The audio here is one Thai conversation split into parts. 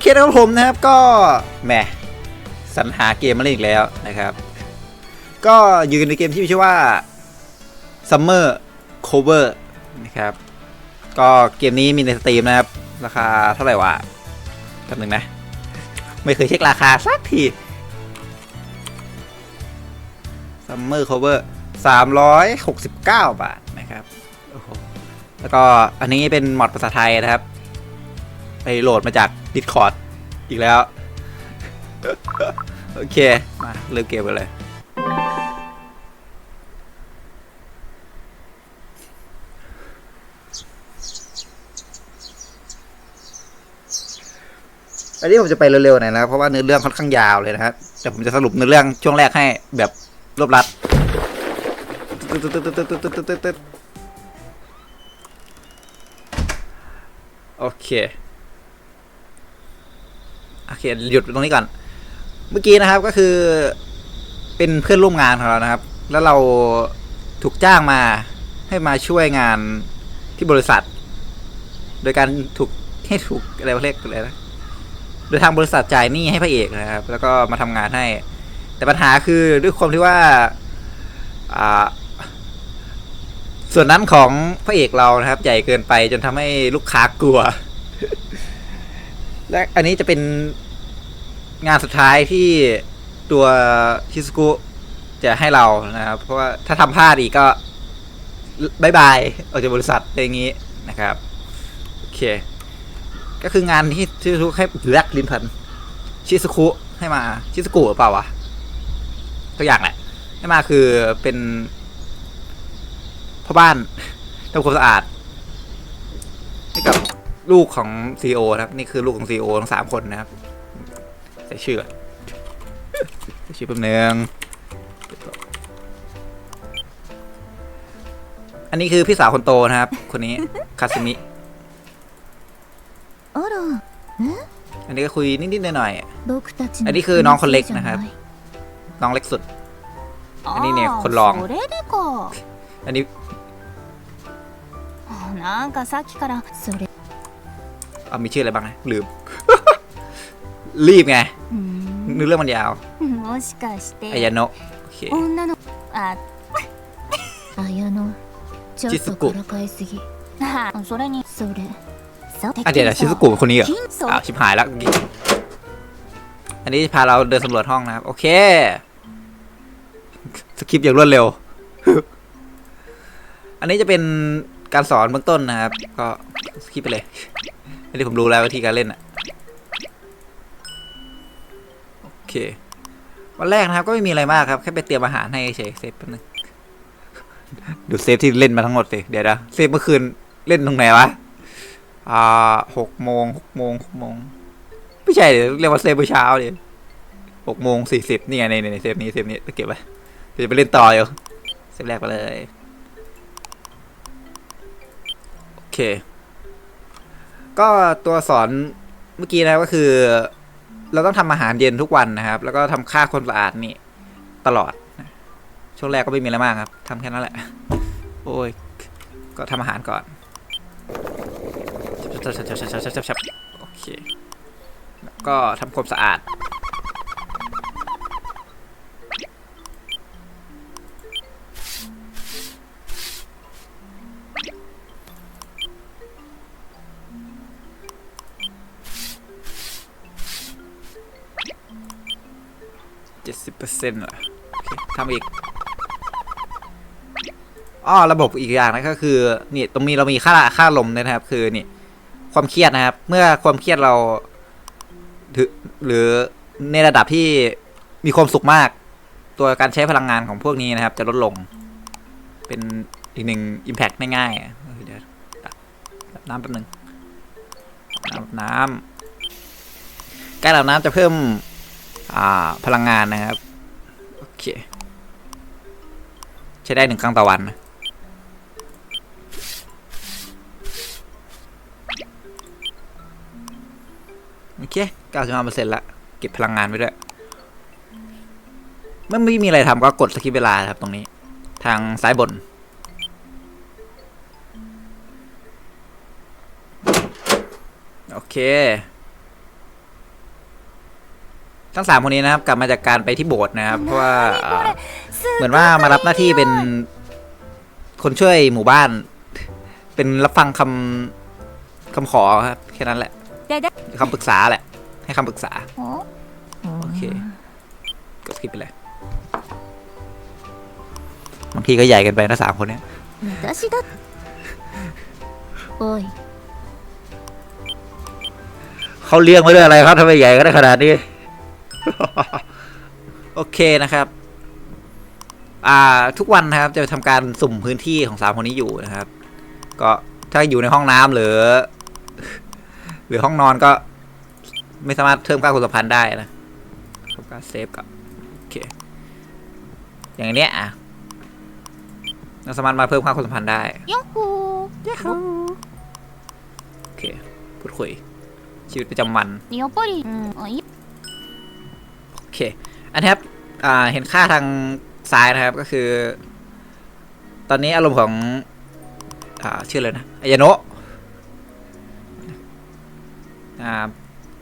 เคนะครับผมนะครับก็แหมสรรหาเกมมาเล่นอีกแล้วนะครับ ก็อยู่ในเกมที่มีชื่อว่า Summer Cover นะครับ ก็เกมนี้มีในสตรีมนะครับ ราคาเท่าไหร่วะแป๊บนึงนะ ไม่เคยเช็คราคาสักที Summer Cover 369 บาทนะครับแล้วก็อันนี้เป็นมอดภาษาไทยนะครับ ไปโหลดมาจาก Discord อีกแล้ว โอเค มา เริ่มเกมกันเลยอันนี้ผมจะไปเร็วๆหน่อยนะครับเพราะว่าเนื้อเรื่องค่อนข้างยาวเลยนะครับแต่ผมจะสรุปเนื้อเรื่องช่วงแรกให้แบบรวบรัดโอเค โอเคหยุดตรงนี้ก่อน เมื่อกี้นะครับก็คือ เป็นเพื่อนร่วมงานของเรานะครับ แล้วเราถูกจ้างมาให้มาช่วยงานที่บริษัท โดยการถูกให้ถูกอะไรวะเรียกอะไรนะโดยทางบริษัทจ่ายหนี้ให้พระเอกนะครับ แล้วก็มาทำงานให้ แต่ปัญหาคือด้วยความที่ว่าอ่าส่วนนั้นของพระเอกเรานะครับ ใหญ่เกินไปจนทำให้ลูกค้ากลัว และอันนี้จะเป็นงานสุดท้ายที่ตัวชิสกุจะให้เรานะครับ เพราะว่าถ้าทำพลาดอีกก็บายบายออกจากบริษัทอะไรอย่างนี้นะครับ โอเค ก็คืองานที่ชิสกุให้แลกลิ้นพันชิสกุให้มาชิสกุหรือเปล่าวะตัวอย่างแหละให้มาคือเป็นพ่อบ้านทำความสะอาดให้กับ ลูกของซีโอนะครับ นี่คือลูกของซีโอทั้งสามคนนะครับ ใส่ชื่อก่อนใส่ชื่อแป๊บนึงอันนี้คือพี่สาวคนโตนะครับ คนนี้ คาซึมิ あら อันนี้ก็คุยนิดๆหน่อย 僕たちのあリクน้องคนเล็กนะครับ せいじ ๆน้องเล็กสุด ゃない อันนี้เนี่ย あー คนรอง それでか อันนี้ なんかさっきからそれ เอามีชื่ออะไรบ้างนะลืม รีบไง うーん นึกเรื่องมันยาว もしかして อายาโนะโอเค 女のあ綾乃ちょっチスコとからかいすぎあそれにそれさ อ่ะเดี๋ยวนะชิซุกุเป็นคนนี้เหรอ 金そ อ้าวชิบหายแล้วเมื่อกี้อันนี้พาเราเดินสำรวจห้องนะครับ โอเค สคริปต์อย่างรวดเร็ว อันนี้จะเป็นการสอนเบื้องต้นนะครับ ก็สคริปต์ไปเลย อันนี้ผมรู้แล้ววิธีการเล่นอะโอเควันแรกนะครับก็ไม่มีอะไรมากครับแค่ไปเตรียมอาหารให้เฉยเซฟแป๊บนึงดูเซฟที่เล่นมาทั้งหมดสิเดี๋ยวนะเซฟเมื่อคืนเล่นตรงไหนวะอ่าหกโมงหกโมงหกโมงไม่ใช่เดี๋ยวเรียกว่าเซฟเมื่อเช้าดิหกโมงสี่สิบนี่ไงในในเซฟนี้เซฟนี้เก็บไว้เดี๋ยวจะไปเล่นต่ออยู่เซฟแรกไปเลยโอเค ก็ตัวสอนเมื่อกี้นะก็คือ เราต้องทำอาหารเย็นทุกวันนะครับ แล้วก็ทำค่าคนสะอาดนี่ตลอด ช่วงแรกก็ไม่มีอะไรมากครับทำแค่นั้นแหละ โอ้ย ก็ทำอาหารก่อนชับชับชับชับชับชับโอเค ก็ทำความสะอาด เจ็ดสิบเปอร์เซ็นต์เหรอทำอีกอ้อระบบอีกอย่างนะก็คือนี่ตรงนี้เรามีค่าค่าลมนะครับ คือนี่ความเครียดนะครับ เมื่อความเครียดเราถือหรือในระดับที่มีความสุขมาก ตัวการใช้พลังงานของพวกนี้นะครับ จะลดลง เป็นอีกหนึ่ง Impact ง่ายๆเดี๋ยวน้ำแป๊บนึงน้ำการอาบน้ำจะเพิ่มพลังงานนะครับ เค ใช้ได้หนึ่งครั้งต่อวันนะโอเค95เปอร์เซ็นต์ละ เก็บพลังงานไว้ด้วยเมื่อไม่มีอะไรทำก็กดสกิปเวลาครับตรงนี้ ทางซ้ายบน โอเค ทั้งสามคนนี้นะครับ กลับมาจากการไปที่โบสถ์นะครับ เพราะว่าเอ่อเหมือนว่ามารับหน้าที่เป็นคนช่วยหมู่บ้าน เป็นรับฟังคำคำขอครับแค่นั้นแหละ でで คำปรึกษาแหละ ให้คำปรึกษา お โอเค ก็สกิปไปเลย บางทีก็ใหญ่เกันไปนะสามคนเนี้ย 私だおい เขาเลี้ยงไว้ด้วยอะไรครับทำไมใหญ่ก็ได้ขนาดนี้ โอเคนะครับอ่าทุกวันนะครับจะทำการสุ่มพื้นที่ของสามคนนี้อยู่นะครับ ก็ถ้าอยู่ในห้องน้ำหรือ หรือห้องนอนก็ ไม่สามารถเพิ่มค่าความสัมพันธ์ได้นะทำการเซฟกับโอเคอย่างเนี้ยอะเราสามารถมาเพิ่มค่าความสัมพันธ์ได้ยูฮูยูฮูโอเคพูดคุยชีวิตประจำวัน เค อันนี้ครับเห็นค่าทางซ้ายนะครับก็คือ ตอนนี้อารมณ์ของอชื่ออะไรนะอายโนะ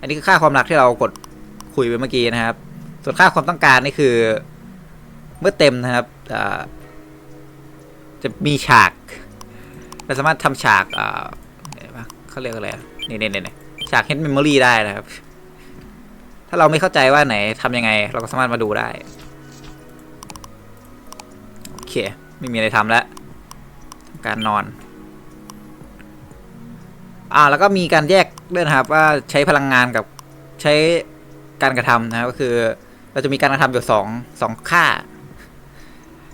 อันนี้คือค่าความรักที่เรากดคุยไปเมื่อกี้นะครับ ส่วนค่าความต้องการนี่คือ เมื่อเต็มนะครับจะมีฉากเราสามารถทำฉากเขาเรียกอะไรนี่นี่นี่ฉาก head memory ได้นะครับ ถ้าเราไม่เข้าใจว่าไหนทำยังไง เราก็สามารถมาดูได้ โอเค ไม่มีอะไรทำแล้วการนอน อ่าแล้วก็มีการแยกด้วยนะครับ ว่าใช้พลังงานกับใช้การกระทำนะครับก็คือ เราจะมีการกระทำอยู่สองสองค่า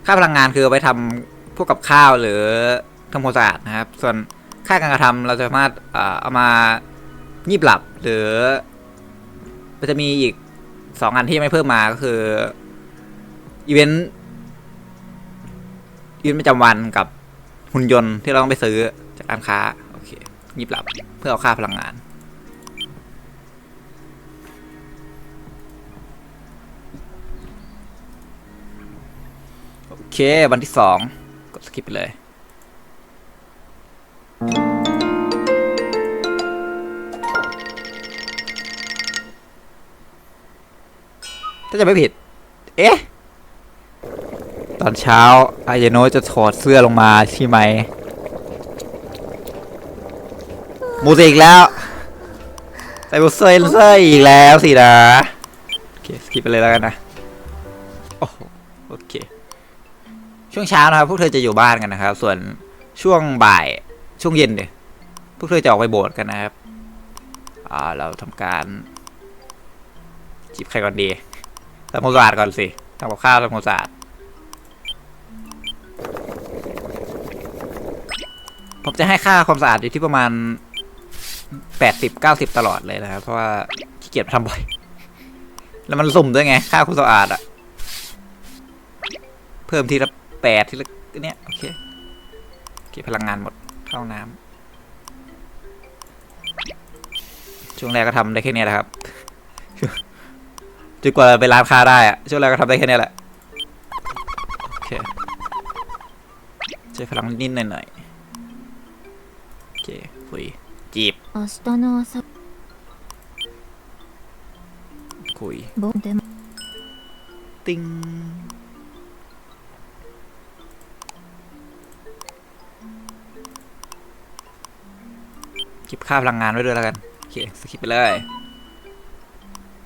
ค่าพลังงานคือเอาไปทำพวกกับข้าวหรือทำความสะอาดนะครับ ส่วนค่าการกระทำเราจะสามารถเอามายีบหลับหรือ มันจะมีอีกสองอันที่ยังไม่เพิ่มมาก็คืออีเวนต์อีเวนต์ประจำวันกับหุ่นยนต์ที่เราต้องไปซื้อจากร้านค้า โอเคยิบหลับเพื่อเอาค่าพลังงานโอเค วันที่สองกดสกิปไปเลย ถ้าจะไม่ผิด เอ๊ะ ตอนเช้าอายโนะจะถอดเสื้อลงมาใช่ไหมมูสิกแล้วใส่บุเซนเซอร์อีกแล้วสินะ โอเค สกิปไปเลยแล้วกันนะ โอ้โอเค ช่วงเช้านะครับ พวกเธอจะอยู่บ้านกันนะครับ ส่วนช่วงบ่าย ช่วงเย็นเดี๋ยพวกเธอจะออกไปโบสถ์กันนะครับ อ่า เราทำการจีบใครก่อนดี ทำความสะอาดก่อนสิทำกับข้าวทำความสะอาดผมจะให้ค่าความสะอาดอยู่ที่ประมาณแปดสิบเก้าสิบตลอดเลยนะครับ เพราะว่าขี้เกียจทำบ่อย แล้วมันสุ่มด้วยไง ค่าความสะอาดอะเพิ่มทีละแปดทีละเนี้ยโอเคโอเคพลังงานหมดเข้าน้ำช่วงแรกก็ทำได้แค่เนี้ยแหละครับ จนกว่าไปร้านค้าได้อะช่วงแรกก็ทำได้แค่เนี้ยแหละ โอเค ใช้พลังนิดๆหน่อยๆ โอเค คุย จีบ 明日の朝 คุย 僕でも ติ้ง เก็บค่าพลังงานไว้ด้วยแล้วกัน โอเค สกิปไปเลย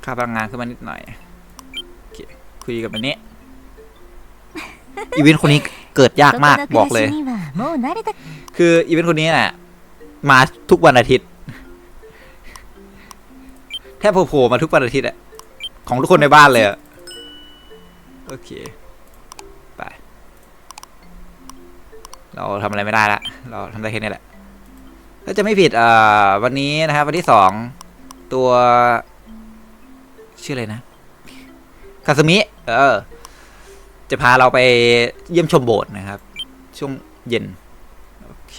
ค่าพลังงานขึ้นมานิดหน่อยโอเคคุยกับอันนี้ อีเวนต์คนนี้เกิดยากมากบอกเลย คืออีเวนต์คนนี้แหละมาทุกวันอาทิตย์ แทบโผล่มาทุกวันอาทิตย์อะของทุกคนในบ้านเลยอะโอเค ไป เราทำอะไรไม่ได้ละ เราทำได้แค่นี้แหละ ก็จะไม่ผิด เอ่อ วันนี้นะครับ วันที่สองตัว ชื่ออะไรนะคาสมิเออ จะพาเราไปเยี่ยมชมโบสถ์นะครับ ช่วงเย็น โอเค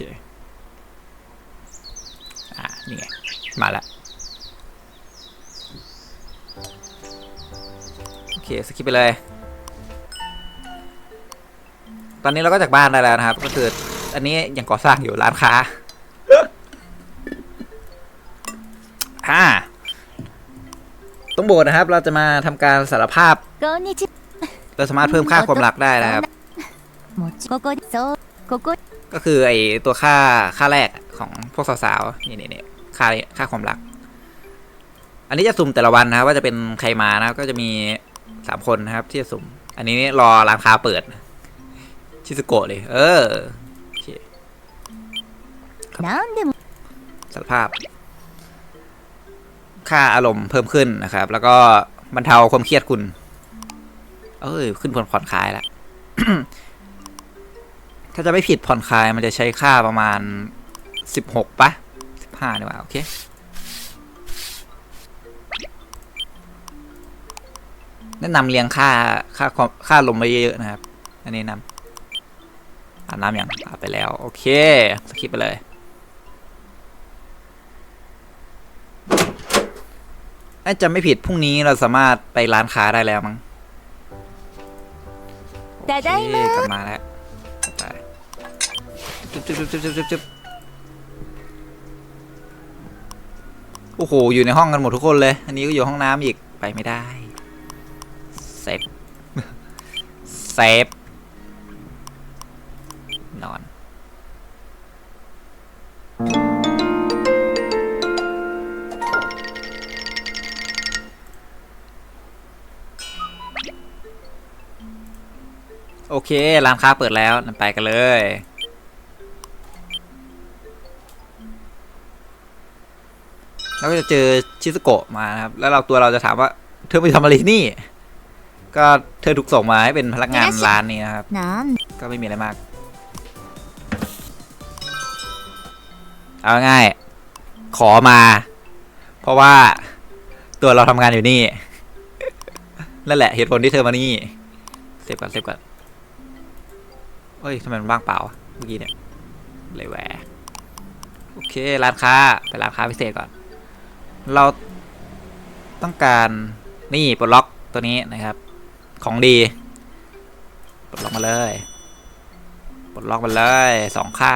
อ่านี่ไง มาแล้วโอเค สกิปไปเลย ตอนนี้เราก็จากบ้านได้แล้วนะครับ ก็คือ อันนี้ยังก่อสร้างอยู่ร้านค้าอ่า ต้องโบกนะครับ เราจะมาทำการสารภาพ こんにち เราสามารถเพิ่มค่าความรักได้นะครับ もちここそうここ ก็คือไอตัวค่าค่าแรกของพวกสาวๆ นี่นี่นี่ค่าค่าความรัก อันนี้จะสุ่มแต่ละวันนะครับ ว่าจะเป็นใครมานะครับ ก็จะมีสามคนนะครับ ที่จะสุ่ม อันนี้รอร้านค้าเปิด ชิสโกะเลย เออโอเค なんでも สารภาพ ค่าอารมณ์เพิ่มขึ้นนะครับ แล้วก็บรรเทาความเครียดคุณ เอ้ย ขึ้นผ่อนผ่อนคลายแล้ว ถ้าจะไม่ผิดผ่อนคลายมันจะใช้ค่าประมาณสิบหกปะสิบห้าดีกว่า โอเค แนะนำเรียงค่าค่าความค่าลมไว้เยอะๆนะครับ อันนี้นำอาบน้ำอย่างอาบไปแล้ว โอเคสคิปไปเลย น่าจะไม่ผิดพรุ่งนี้เราสามารถไปร้านค้าได้แล้วมั้งโอเคกลับมาแล้วจุ๊บโอ้โห อยู่ในห้องกันหมดทุกคนเลย อันนี้ก็อยู่ห้องน้ำอีก ไปไม่ได้ เซฟ เซฟ โอเค ร้านค้าเปิดแล้วนำไปกันเลยแล้วก็จะเจอชิสโกะมานะครับ แล้วเราตัวเราจะถามว่า เธอไปทำอะไรที่นี่ ก็เธอถูกส่งมาให้เป็นพนักงานร้านนี้นะครับなんก็ไม่มีอะไรมาก เอาง่ายๆขอมา เพราะว่าตัวเราทำงานอยู่นี่ นั่นแหละเหตุผลที่เธอมานี่เซฟก่อนเซฟก่อน เฮ้ยทำไมมันว่างเปล่าเมื่อกี้เนี่ยเลยแหวโอเคร้านค้าไปร้านค้าพิเศษก่อน เราต้องการนี่ปลดล็อกตัวนี้นะครับ ของดีปลดล็อกมาเลยปลดล็อกมาเลยสองค่า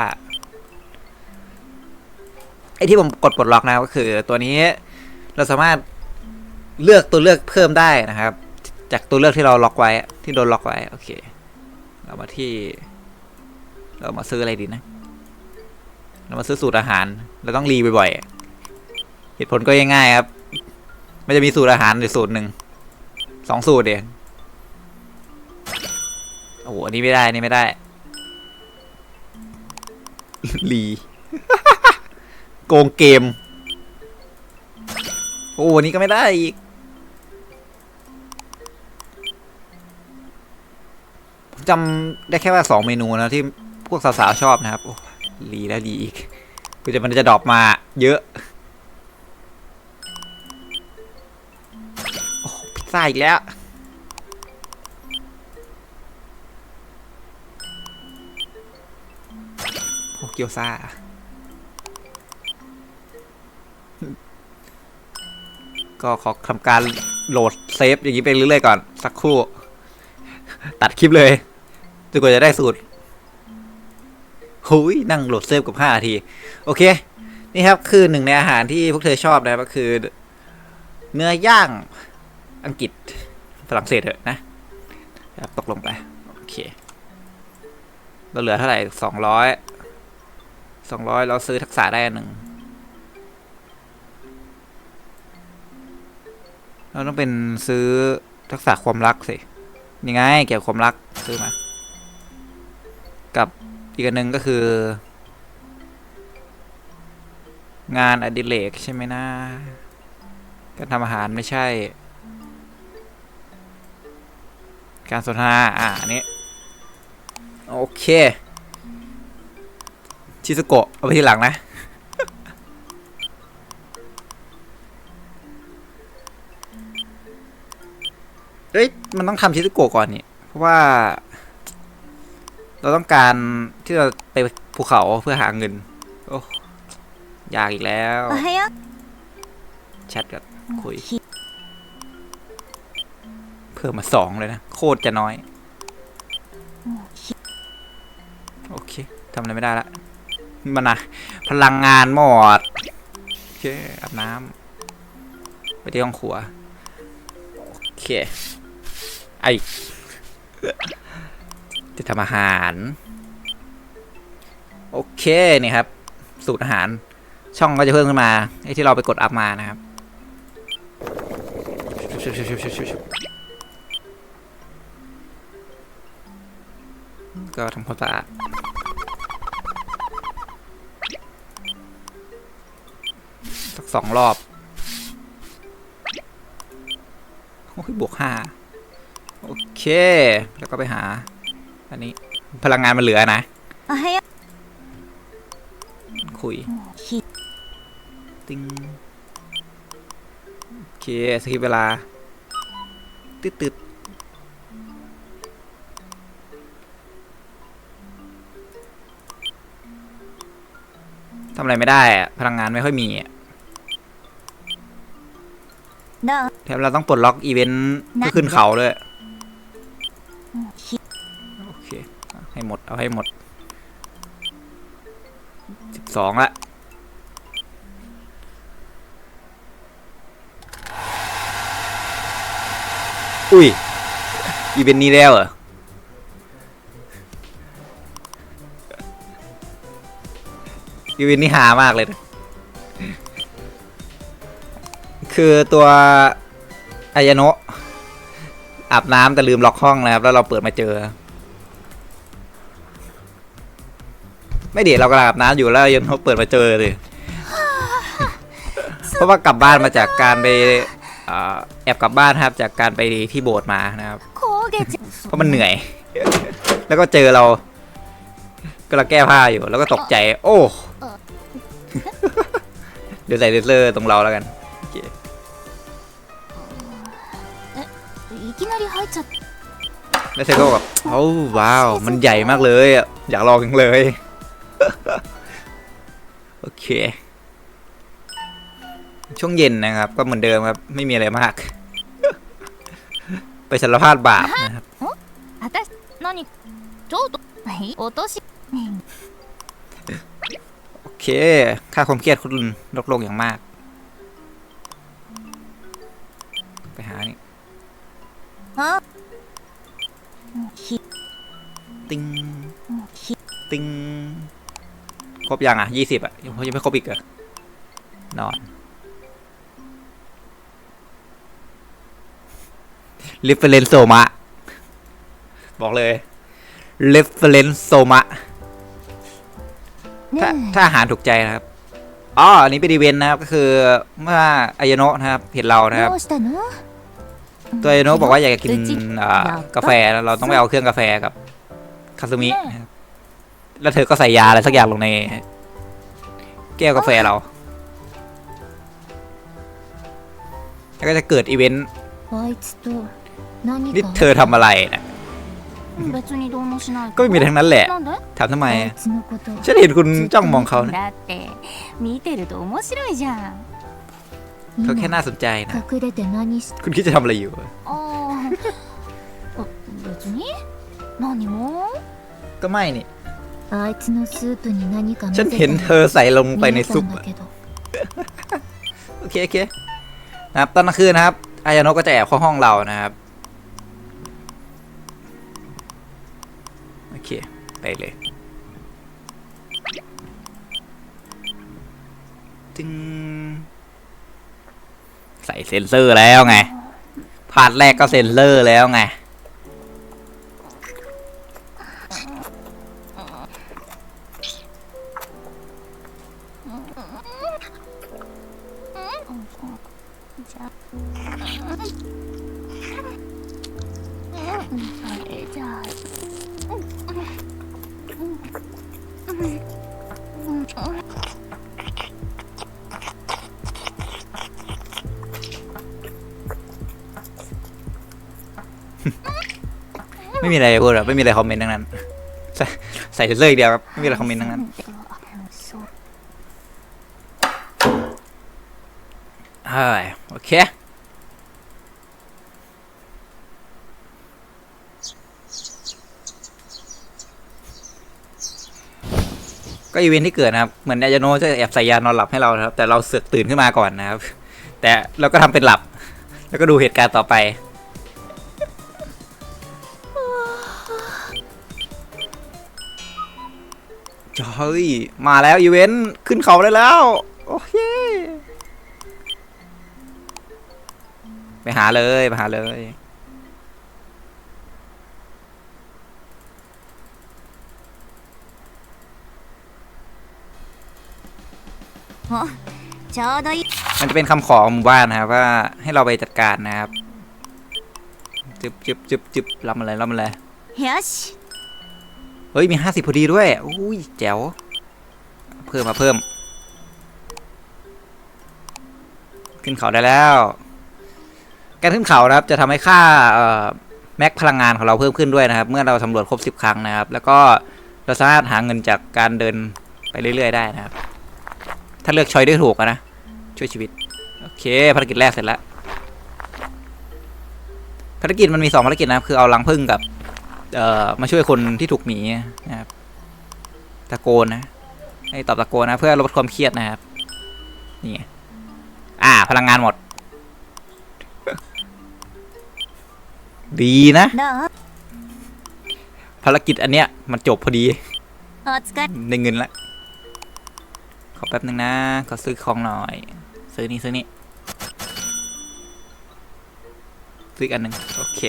ไอ้ที่ผมกดปลดล็อกนะก็คือตัวนี้เราสามารถเลือกตัวเลือกเพิ่มได้นะครับ จากตัวเลือกที่เราล็อกไว้ที่โดนล็อกไว้โอเคเรามาที่ เรามาซื้ออะไรดีนะ เรามาซื้อสูตรอาหาร เราต้องรีบ่อยๆเหตุผลก็ง่ายๆครับ มันจะมีสูตรอาหารอยู่สูตรหนึ่ง สองสูตรเองโอ้โหอันนี้ไม่ได้นนี้ไม่ได้ลีโกงเกม โอ้โหอันนี้ก็ไม่ได้อีก จำได้แค่ว่าสองเมนูนะที่ พวกสาวๆชอบนะครับ โอ้ลีแล้วลีอีกคือจะมันจะดรอปมาเยอะ โอ้พิซซ่าอีกแล้วพวกเกียวซ่าก็ขอทำการโหลดเซฟอย่างนี้ไปเรื่อยๆก่อน สักครู่ ตัดคลิปเลยจนกว่าจะได้สูตร หุยนั่งโหลดเซฟกับ5นาที โอเค นี่ครับคือหนึ่งในอาหารที่พวกเธอชอบนะครับก็คือ เนื้อย่างอังกฤษฝรั่งเศสเถอะนะครับตกลงไป โอเค เราเหลือเท่าไหร่สองร้อยสองร้อยเราซื้อทักษะได้หนึ่งเราต้องเป็นซื้อทักษะความรักสิยังไงเกี่ยวกับความรักซื้อมา กับ อีกอันหนึ่งก็คือ งานอดิเรกใช่ไหมนะการทำอาหารไม่ใช่ การสนทนาอ่าอันนี้โอเค ชิสโกะเอาไปทีหลังนะเฮ้ย มันต้องทำชิสโกะก่อนนี่ เพราะว่า เราต้องการที่เราไปภูเขาเพื่อหาเงิน โอ้ยากอีกแล้ว おはよ แชทกับ う คุย ひ เพิ่มมาสองเลยนะ โคตรจะน้อย ひ โอเค ทำอะไรไม่ได้ละ มันนะพลังงานหมดโอเคอาบน้ำไปที่ห้องครัว เค ไอ จะทำอาหาร โอเคนี่ครับ สูตรอาหารช่องก็จะเพิ่มขึ้นมาไอ้ที่เราไปกดอัพมานะครับก็ทำความสะอาดสักสองรอบ โอ้ยบวกห้าโอเค แล้วก็ไปหา อันนี้ พลังงานมันเหลือนะ おはよ คุย うひ ติ้งโอเคสกิปเวลา ตึ๊ดตึ๊ดทำอะไรไม่ได้อะพลังงานไม่ค่อยมีอะ どう แถมเราต้องปลดล็อกอีเวนต์เพื่อขึ้นเขาด้วย ให้หมด เอาให้หมดสิบสองละอุ้ย อีเวนต์นี้แล้วเหรอ อีเวนต์นี้หามากเลยนะคือตัวอายาโนะอาบน้ำแต่ลืมล็อกห้องนะครับ แล้วเราเปิดมาเจอ ไม่ดีเรากำลังอาบน้ำอยู่แล้วยันเขาเปิดมาเจอเลยเพราะว่ากลับบ้านมาจากการไปแอบกลับบ้านครับ จากการไปที่โบสถ์มานะครับเพราะมันเหนื่อย แล้วก็เจอเราก็เราแก้ผ้าอยู่ แล้วก็ตกใจ โอ้เดี๋ยวใส่เลเซอร์ตรงเราแล้วกันแล้วเธอก็แบบโอ้ว้าว มันใหญ่มากเลยอยากลองจังเลย โอเค ช่วงเย็นนะครับ ก็เหมือนเดิมครับ ไม่มีอะไรมาก ไปสารภาพบาปนะครับโอเค ค่าความเครียดคุณลดลงอย่างมาก ไปหานี่ติงติง ครบยังอะยี่สิบอะยังไม่ครบอีกอะนอนเรฟเฟลนโซมะ บอกเลยเรฟเฟลนโซมะ ถ้าถ้าอาหารถูกใจนะครับอ๋ออันนี้เป็นดีเวนนะครับก็คือเมื่ออายโนะนะครับเห็นเรานะครับตัวอายโนะบอกว่าอยากกินกาแฟเราต้องไปเอาเครื่องกาแฟกับคาซุมินะครับ แล้วเธอก็ใส่ยาอะไรสักอย่างลงใน แก้วกาแฟเรา แล้วก็จะเกิดอีเวนต์นี่เธอทำอะไรนะก็ไม่มีทั้งนั้นแหละถามทำไมฉันเห็นคุณจ้องมองเขานะเขาแค่น่าสนใจนะ คุณคิดจะทำอะไรอยู่ก็ไม่นี่ あいつのスープに何か ฉัน 混ぜ เห็น た เธอใส่ลงไปใน 見えた ซุป ん อะ だけど โอเค โอเค นะครับ ตอนกลางคืนนะครับ อายาโนะก็จะแอบเข้าห้องเรานะครับ โอเค ไปเลยจึงใส่เซ็นเซอร์แล้วไง พาร์ทแรกก็เซ็นเซอร์แล้วไง ไม่มีอะไรพูดหรอกไม่มีอะไรคอมเมนต์ทั้งนั้น ใส่ใส่เซ็นเซออีกเดียวครับ ไม่มีอะไรคอมเมนต์ทั้งนั้น ก็อีเวนท์ที่เกิดนะครับ เหมือนอาจาโนจะแอบใส่ยานอนหลับให้เราครับ แต่เราเสือกตื่นขึ้นมาก่อนนะครับ แต่เราก็ทำเป็นหลับ แล้วก็ดูเหตุการณ์ต่อไป จอยมาแล้วอีเวนต์ขึ้นเขาได้แล้ว โอเค ไปหาเลย ไปหาเลย ちょうどいい มันจะเป็นคำขอของหมู่บ้านนะครับ ว่าให้เราไปจัดการนะครับ จึบจึบจึบจึบรับมาเลยรับมาเลย よし เฮ้ย มีห้าสิบพอดีด้วย อุ้ย แจ๋ว เพิ่มมาเพิ่ม ขึ้นเขาได้แล้ว การขึ้นเขานะครับ จะทำให้ค่าเอ่อแม็กพลังงานของเราเพิ่มขึ้นด้วยนะครับ เมื่อเราสำรวจครบสิบครั้งนะครับ แล้วก็เราสามารถหาเงินจากการเดินไปเรื่อยๆได้นะครับ ถ้าเลือกชอยได้ถูกนะ ช่วยชีวิต โอเค ภารกิจแรกเสร็จแล้ว ภารกิจมันมีสองภารกิจนะคือเอารังพึ่งกับ เอ่อ มาช่วยคนที่ถูกหมีนะครับ ตะโกนนะ ให้ตอบตะโกนนะ เพื่อลดความเครียดนะครับ นี่ อ่า พลังงานหมด ดีนะ ภารกิจอันเนี้ยมันจบพอดี ได้เงินแล้ว ขอแป๊บหนึ่งนะขอซื้อของหน่อย ซื้อนี่ซื้อนี่ซื้ออันหนึ่งโอเค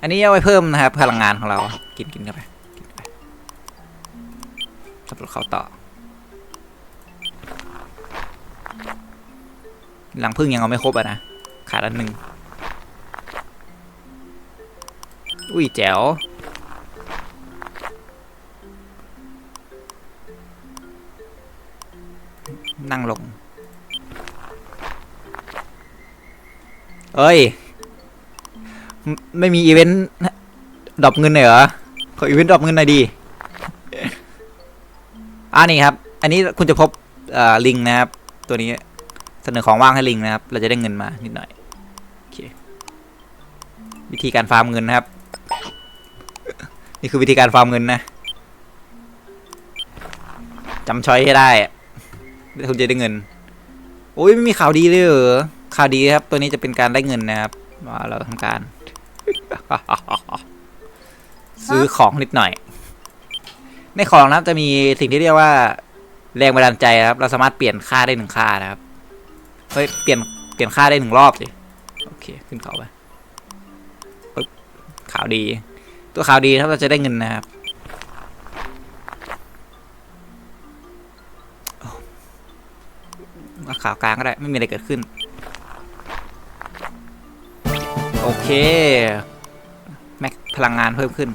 อันนี้เอาไว้เพิ่มนะครับ พลังงานของเรา กินกินเข้าไปกินไปสำรวจเขาต่อ หลังพึ่งยังเอาไม่ครบอะนะ ขาดอันหนึ่งอุ้ยแจ๋ว นั่งลง เอ้ยไม่ไม่มีอีเวนต์ดรอปเงินหน่อยเหรอ ขออีเวนต์ดรอปเงินหน่อยดีอ่านี่ครับ อันนี้คุณจะพบเอ่อลิงนะครับ ตัวนี้เสนอของว่างให้ลิงนะครับ เราจะได้เงินมานิดหน่อยโอเควิธีการฟาร์มเงินนะครับ นี่คือวิธีการฟาร์มเงินนะจำช้อยให้ได้อะแล้ว คุณจะได้เงิน โอ้ยไม่มีข่าวดีเลยเหรอ ข่าวดีครับ ตัวนี้จะเป็นการได้เงินนะครับว่าเราทำการ ซื้อของนิดหน่อย ในของนะครับจะมีสิ่งที่เรียกว่า แรงบันดาลใจครับ เราสามารถเปลี่ยนค่าได้หนึ่งค่านะครับ เฮ้ย เปลี่ยน เปลี่ยนค่าได้หนึ่งรอบสิ โอเค ขึ้นเขาไปข่าวดี ตัวข่าวดีครับเราจะได้เงินนะครับ มาข่าวกลางก็ได้ ไม่มีอะไรเกิดขึ้น โอเคแม็กพลังงานเพิ่มขึ้น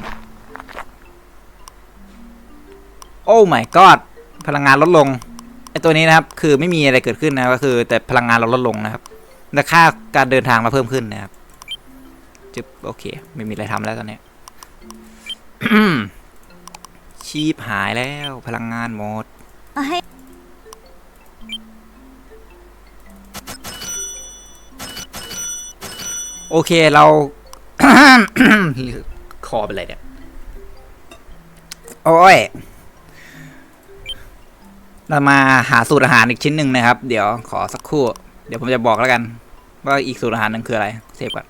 โอ้ my god พลังงานลดลงไอตัวนี้นะครับ คือไม่มีอะไรเกิดขึ้นนะก็คือ แต่พลังงานเราลดลงนะครับและค่าการเดินทางเราเพิ่มขึ้นนะครับจึบโอเค ไม่มีอะไรทำแล้วตอนนี้ชีพหายแล้วพลังงานหมด โอเคเรา คอเป็นไรเนี่ย โอ้ย เรามาหาสูตรอาหารอีกชิ้นหนึ่งนะครับ เดี๋ยวขอสักครู่ เดี๋ยวผมจะบอกแล้วกัน ว่าอีกสูตรอาหารหนึงคืออะไร เซฟก่อน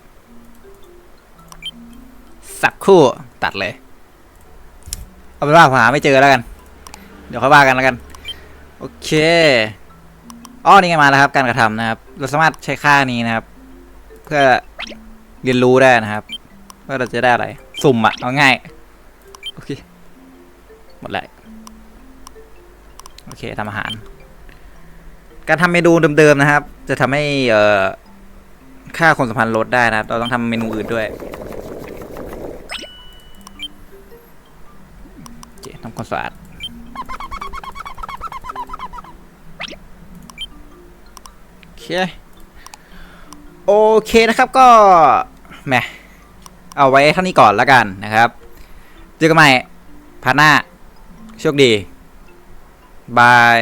สักครู่ตัดเลย เอาเป็นว่าผมหาไม่เจอแล้วกัน เดี๋ยวค่อยว่ากันแล้วกัน โอเค อ้อนี่ไงมาแล้วครับ การกระทำนะครับ เราสามารถใช้ค่านี้นะครับ เพื่อเรียนรู้ได้นะครับว่าเราจะได้อะไร สุ่มอะเอาง่ายโอเคหมดแล้วโอเคทำอาหาร การทำเมนูเดิมๆนะครับ จะทำให้เอ่อค่าความสัมพันธ์ลดได้นะครับเราต้องทำเมนูอื่นด้วยโอเคทำความสะอาด โอ เค โอเคนะครับก็แหมเอาไว้เท่านี้ก่อนแล้วกันนะครับ เจอกันใหม่พาร์ทหน้า โชคดี บาย